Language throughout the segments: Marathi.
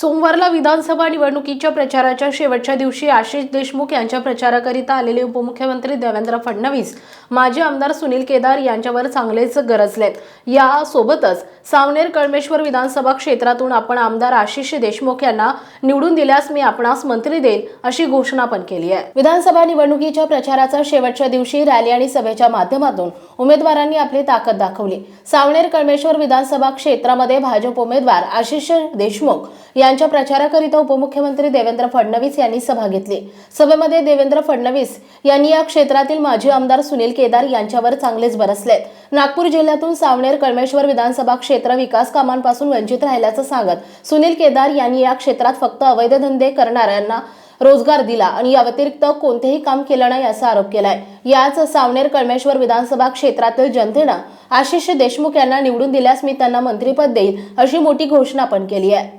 सोमवारला विधानसभा निवडणुकीच्या प्रचाराच्या शेवटच्या दिवशी आशिष देशमुख यांच्या प्रचाराकरिता आलेले उपमुख्यमंत्री देवेंद्र फडणवीस माजी आमदार सुनील केदार यांच्यावर चांगलेच गरजलेत. या सोबतच सावनेर कळमेश्वर विधानसभा क्षेत्रातून आपण आमदार आशिष देशमुख यांना निवडून दिल्यास मी आपणास मंत्री देईल अशी घोषणा पण केली आहे. विधानसभा निवडणुकीच्या प्रचाराच्या शेवटच्या दिवशी रॅली आणि सभेच्या माध्यमातून उमेदवारांनी आपली ताकद दाखवली. सावनेर कळमेश्वर विधानसभा क्षेत्रामध्ये भाजप उमेदवार आशिष देशमुख यांच्या प्रचाराकरिता उपमुख्यमंत्री देवेंद्र फडणवीस यांनी सभा घेतली. सभेमध्ये देवेंद्र फडणवीस यांनी या क्षेत्रातील माजी आमदार सुनील केदार यांच्यावर चांगलेच बरसलेत. नागपूर जिल्ह्यातून सावनेर कळमेश्वर विधानसभा क्षेत्र विकास कामांपासून वंचित राहिल्याचं सांगत सुनील केदार यांनी या क्षेत्रात फक्त अवैध धंदे करणाऱ्यांना रोजगार दिला आणि या व्यतिरिक्त कोणतेही काम केलं नाही असा आरोप केलाय. याच सावनेर कळमेश्वर विधानसभा क्षेत्रातील जनतेनं आशिष देशमुख यांना निवडून दिल्यास मी त्यांना मंत्रीपद देईल अशी मोठी घोषणा पण केली आहे.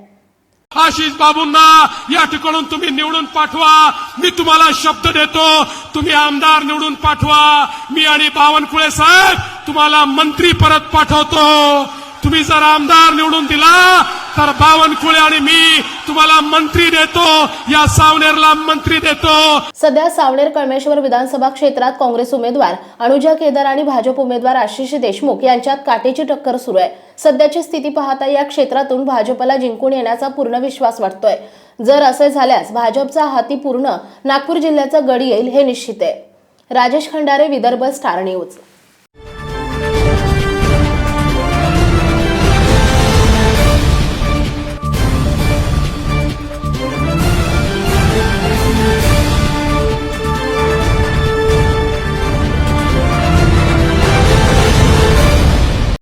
आशिष बाबूंना या ठिकाणून तुम्ही निवडून पाठवा. मी तुम्हाला शब्द देतो तुम्ही आमदार निवडून पाठवा. मी आणि बावनकुळे साहेब तुम्हाला मंत्री परत पाठवतो. तुम्ही जर आमदार निवडून दिला तर बावनकुळे आणि मी तुम्हाला मंत्री देतो या सावनेरला मंत्री देतो. सध्या सावनेर कळमेश्वर विधानसभा क्षेत्रात काँग्रेस उमेदवार अनुजा केदार आणि भाजप उमेदवार आशिष देशमुख यांच्यात काटेची टक्कर सुरू आहे. सध्याची स्थिती पाहता या क्षेत्रातून भाजपला जिंकून येण्याचा पूर्ण विश्वास वाटतोय. जर असे झाल्यास भाजपचा हाती पूर्ण नागपूर जिल्ह्याचा गड येईल हे निश्चित आहे. Rajesh Khandare Vidarbha star news.